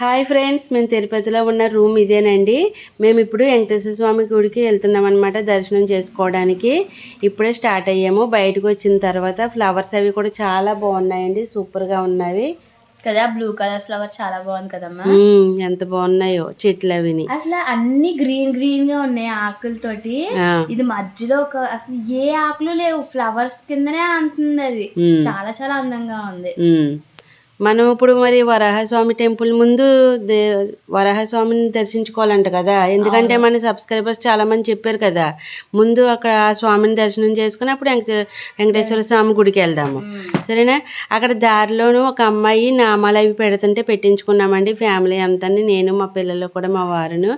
Hi friends మేము తిరుపతిలో ఉన్న రూమ్ ఇదేనండి. మేము ఇప్పుడు వెంకటేశ్వర స్వామి గుడికి వెళ్తున్నాం అనమాట దర్శనం చేసుకోవడానికి. ఇప్పుడే స్టార్ట్ అయ్యాము. బయటకు వచ్చిన తర్వాత ఫ్లవర్స్ అవి కూడా చాలా బాగున్నాయండి. సూపర్గా ఉన్నవి. కదా బ్లూ కలర్ ఫ్లవర్ చాలా బాగుంది కదమ్మా? మ్మ్, ఎంత బాగున్నాయో చెట్లు అవిని. అసలు అన్ని గ్రీన్ గ్రీన్గా ఉన్నాయి ఆకులతోటి. ఇది మధ్యలో ఒక అసలు ఏ ఆకులు లేవు. ఫ్లవర్స్ కిందనే అంటుంది అది. చాలా చాలా అందంగా ఉంది. మనం ఇప్పుడు మరి వరాహస్వామి టెంపుల్ ముందు దే వరాహస్వామిని దర్శించుకోవాలంట కదా. ఎందుకంటే మన సబ్స్క్రైబర్స్ చాలా మంది చెప్పారు కదా. ముందు అక్కడ ఆ స్వామిని దర్శనం చేసుకుని అప్పుడు వెంకటే వెంకటేశ్వర స్వామి గుడికి వెళ్దాము. సరేనా? అక్కడ దారిలోను ఒక అమ్మాయి నామాలు అవి పెడుతుంటే పెట్టించుకున్నామండి ఫ్యామిలీ అంతా నేను మా పిల్లలు కూడా మా వారును.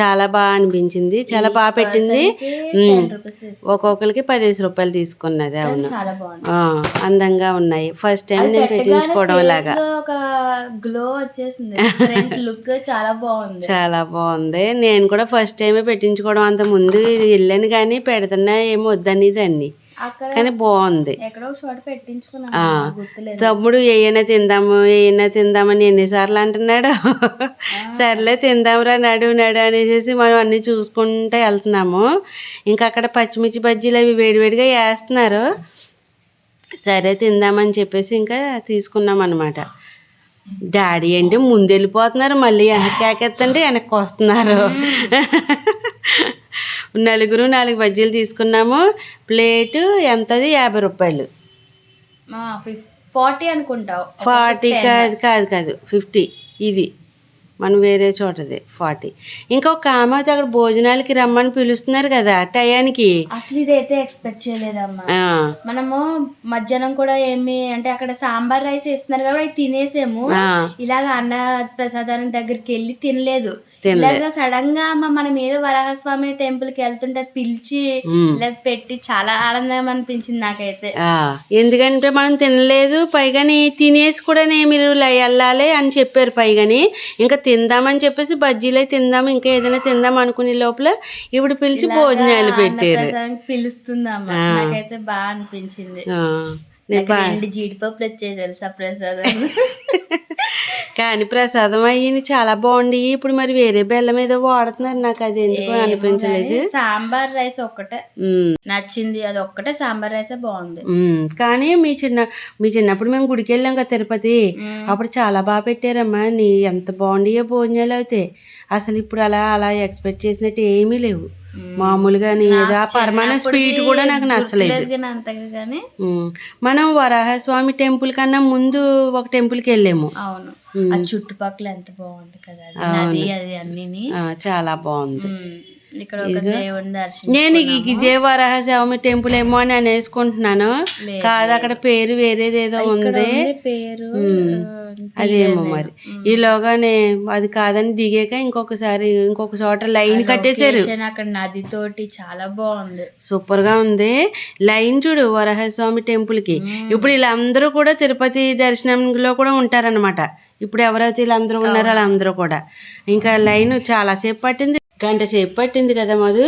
చాలా బాగా అనిపించింది. చాలా బాగా పెట్టింది. తీసుకు ఒక్కొక్కరికి పదిహేను రూపాయలు తీసుకున్నది అవును. అందంగా ఉన్నాయి. ఫస్ట్ టైం నేను పెట్టించుకోవడం లాగా. లో ఒక గ్లో వచ్చేసింది. లుక్ చాలా బాగుంది. చాలా బాగుంది. నేను కూడా ఫస్ట్ టైమే పెట్టించుకోవడం అంత ముందు వెళ్ళాను కానీ పెడుతున్నా ఏమో వద్దని దాన్ని. అక్కడ కానీ బాగుంది. తమ్ముడు ఏమైనా తిందాము ఏమైనా తిందామని ఎన్నిసార్లు అంటున్నాడు. సర్లే తిందాంరా నడు నడు అనేసి మనం అన్ని చూసుకుంటూ వెళ్తున్నాము. ఇంకా అక్కడ పచ్చిమిర్చి బజ్జీలు అవి వేడివేడిగా వేస్తున్నారు. సరే తిందామని చెప్పేసి ఇంకా తీసుకున్నాం అనమాట డాడీ ఏంటి ముందు వెళ్ళిపోతున్నారు మళ్ళీ వెనక్కి కాకెత్తండి వెనక్కి వస్తున్నారు. నలుగురు నాలుగు బజ్జీలు తీసుకున్నాము. ప్లేటు ఎంతది? యాభై రూపాయలు. ఫార్టీ అనుకుంటావు ఫార్టీ కాదు కాదు కాదు ఫిఫ్టీ ఇది. మనం వేరే చోటది ఫార్టీ. ఇంకొక ఆమె అయితే అక్కడ భోజనాలకి రమ్మని పిలుస్తున్నారు కదా టయానికి. అసలు ఇదైతే ఎక్స్పెక్ట్ చేయలేదమ్మా. మనము మధ్యాహ్నం కూడా ఏమి అంటే అక్కడ సాంబార్ రైస్ ఇస్తున్నారు కాబట్టి తినేసాము. ఇలాగ అన్న ప్రసాదానికి దగ్గరికి వెళ్ళి తినలేదు. తినలే. ఇలాగ సడన్గా అమ్మ మనం ఏదో వరాహస్వామి టెంపుల్కి వెళ్తుంటే పిలిచి ఇలా పెట్టి చాలా ఆనందం అనిపించింది నాకైతే. ఎందుకంటే మనం తినలేదు పైగాని తినేసి కూడా మీరు వెళ్ళాలి అని చెప్పారు పైగాని. ఇంకా తిందామని చెప్పేసి బజ్జీలే తిందాం ఇంకా ఏదైనా తిందాం అనుకునే లోపల ఇప్పుడు పిలిచి భోజనాలు పెట్టారు. పిలుస్తుందమ్మ. నాకైతే బాగా అనిపించింది. రెండు జీడిపప్పులు వచ్చాయి తెలుసా ప్రసాదం. కానీ ప్రసాదం అయ్యి చాలా బాగుండి ఇప్పుడు మరి వేరే బెల్లం ఏదో వాడుతున్నారు. నాకు అది ఎందుకు అనిపించలేదు. సాంబార్ రైస్ ఒక్కటే. నచ్చింది. అది ఒక్కటే సాంబార్ రైసే బాగుంది. కానీ మీ చిన్న మీ చిన్నప్పుడు మేము గుడికి వెళ్ళాం కదా తిరుపతి. అప్పుడు చాలా బాగా పెట్టారమ్మా. నీ ఎంత బాగుండియో భోజనాలు అవుతాయి అసలు ఇప్పుడు అలా అలా ఎక్స్పెక్ట్ చేసినట్టు ఏమీ లేవు. మామూలుగా పరమాణ స్వీట్ కూడా నాకు నచ్చలేదు. మనం వరాహస్వామి టెంపుల్ కన్నా ముందు ఒక టెంపుల్కి వెళ్ళాము. అవును. చుట్టుపక్కల ఎంత బాగుంది కదా అది ఆ, చాలా బాగుంది. ఇక్కడ నేను ఈ ఇదే వరాహస్వామి టెంపుల్ ఏమో అని అనేసుకుంటున్నాను. కాదు అక్కడ పేరు వేరేది ఏదో ఉంది. పేరు. అదేమో మరి. ఈలోగానే అది కాదని దిగాక ఇంకొకసారి ఇంకొక చోట లైన్ కట్టేశారు. అక్కడ నది తోటి చాలా బాగుంది. సూపర్గా ఉంది. లైన్ చూడు వరహస్వామి టెంపుల్కి ఇప్పుడు వీళ్ళందరూ కూడా తిరుపతి దర్శనంలో కూడా ఉంటారన్నమాట. ఇప్పుడు ఎవరైతే వీళ్ళందరూ ఉన్నారో వాళ్ళందరూ కూడా. ఇంకా లైన్ చాలా సేపు పట్టింది. గంట సేపు పట్టింది కదా మధు?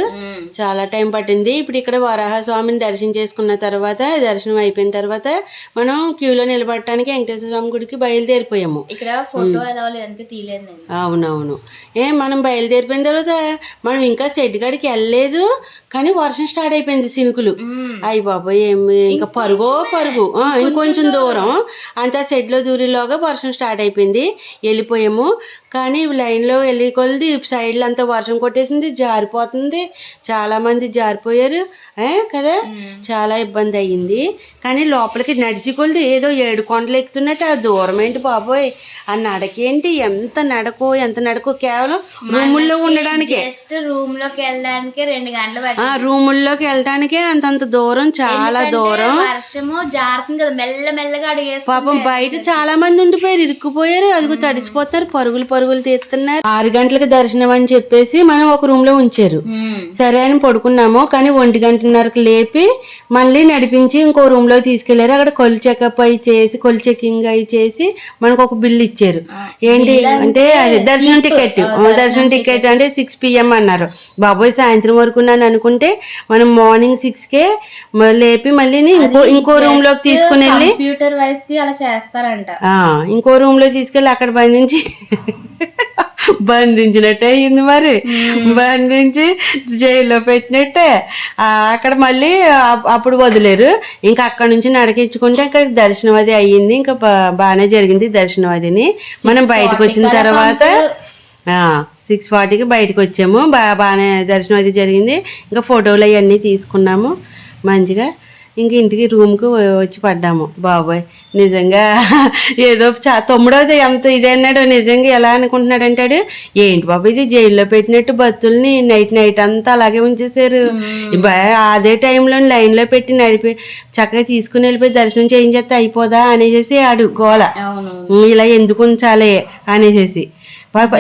చాలా టైం పట్టింది. ఇప్పుడు ఇక్కడ వరాహ స్వామిని దర్శనం చేసుకున్న తర్వాత దర్శనం అయిపోయిన తర్వాత మనం క్యూలో నిలబడటానికి వెంకటేశ్వర స్వామి గుడికి బయలుదేరిపోయాము. ఇక్కడ ఫోటో అవునవును. ఏ మనం బయలుదేరిపోయిన తర్వాత మనం ఇంకా షెడ్ కాడికి వెళ్ళలేదు కానీ వర్షం స్టార్ట్ అయిపోయింది సినుకులు. అయ్యి బాబోయ్ ఏం ఇంకా పరుగో పరుగు. ఇంకొంచెం దూరం. అంతా షెడ్లో దూరిలోగా వర్షం స్టార్ట్ అయిపోయింది. వెళ్ళిపోయాము. కానీ లైన్లో వెళ్ళి కొలిది సైడ్లో అంతా వర్షం కొట్టేసింది జారిపోతుంది. చాలా మంది జారిపోయారు కదా? చాలా ఇబ్బంది అయ్యింది. కానీ లోపలికి నడిచి కొలిది ఏదో ఏడు కొండలు ఎక్కుతున్నట్టు ఆ దూరం ఏంటి బాబోయ్? ఆ నడకేంటి? ఎంత నడకో ఎంత నడకో కేవలం రూముల్లో ఉండడానికే. జస్ట్ రూమ్లోకి వెళ్ళడానికి రెండు గంటలు రూముల్లోకి వెళ్ళటానికే అంతంత దూరం చాలా దూరం. వర్షము జారుతుంది కదా మెల్ల మెల్లగా అడిగేసి పాపం బయట చాలా మంది ఉండిపోయారు ఇరుక్కుపోయారు అదిగో తడిసిపోతారు పరుగులు పరుగులు తీస్తున్నారు. ఆరు గంటలకు దర్శనం అని చెప్పేసి మనం ఒక రూమ్లో ఉంచారు సరే అని పడుకున్నాము కానీ ఒంటి గంటన్నరకు లేపి మళ్ళీ నడిపించి ఇంకో రూమ్లో తీసుకెళ్ళారు. అక్కడ కొలి చెకప్ అయి చేసి కొలి చెకింగ్ అయి చేసి మనకు ఒక బిల్ ఇచ్చారు. ఏంటి అంటే అది దర్శనం టికెట్. దర్శనం టికెట్. అంటే సిక్స్ పిఎం అన్నారు. బాబోయ్ సాయంత్రం వరకు నన్ను అనుకుంటే మనం మార్నింగ్ సిక్స్ కే లేపి మళ్ళీ ఇంకో ఇంకో రూమ్లోకి తీసుకుని వెళ్ళి కంప్యూటర్ వైస్కి అలా చేస్తారంట. ఇంకో రూమ్లో తీసుకెళ్ళి అక్కడ బంధించి బంధించినట్టే అయింది మరి. బంధించి జైల్లో పెట్టినట్టే. అక్కడ మళ్ళీ అప్- అప్పుడు వదిలేరు. ఇంకా అక్కడ నుంచి నడకించుకుంటే అక్కడ దర్శనం అది అయ్యింది. ఇంకా బాగానే జరిగింది దర్శనం అదిని. మనం బయటకు వచ్చిన తర్వాత సిక్స్ ఫార్టీకి బయటకు వచ్చాము. బా బాగానే దర్శనం అది జరిగింది. ఇంకా ఫోటోలు అవన్నీ తీసుకున్నాము. మంచిగా. ఇంక ఇంటికి రూమ్కి వచ్చి పడ్డాము. బాబాయ్ నిజంగా ఏదో చా తమ్ముడోది ఎంత ఇది అన్నాడు నిజంగా ఎలా అనుకుంటున్నాడు అంటాడు ఏంటి బాబు ఇది జైల్లో పెట్టినట్టు భక్తుల్ని నైట్ నైట్ అంతా అలాగే ఉంచేశారు. బా- అదే టైంలో లైన్లో పెట్టి నడిపి చక్కగా తీసుకుని వెళ్ళిపోయి దర్శనం చేయించేస్తే అయిపోదా అనేసి ఆడు ఉమ్, ఇలా ఎందుకు ఉంచాలి? అనేసి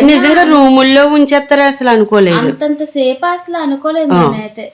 నిజంగా రూముల్లో ఉంచేస్తారు అసలు అనుకోలేదు. అంతంత సేపు అసలు అనుకోలేదు నేనైతే.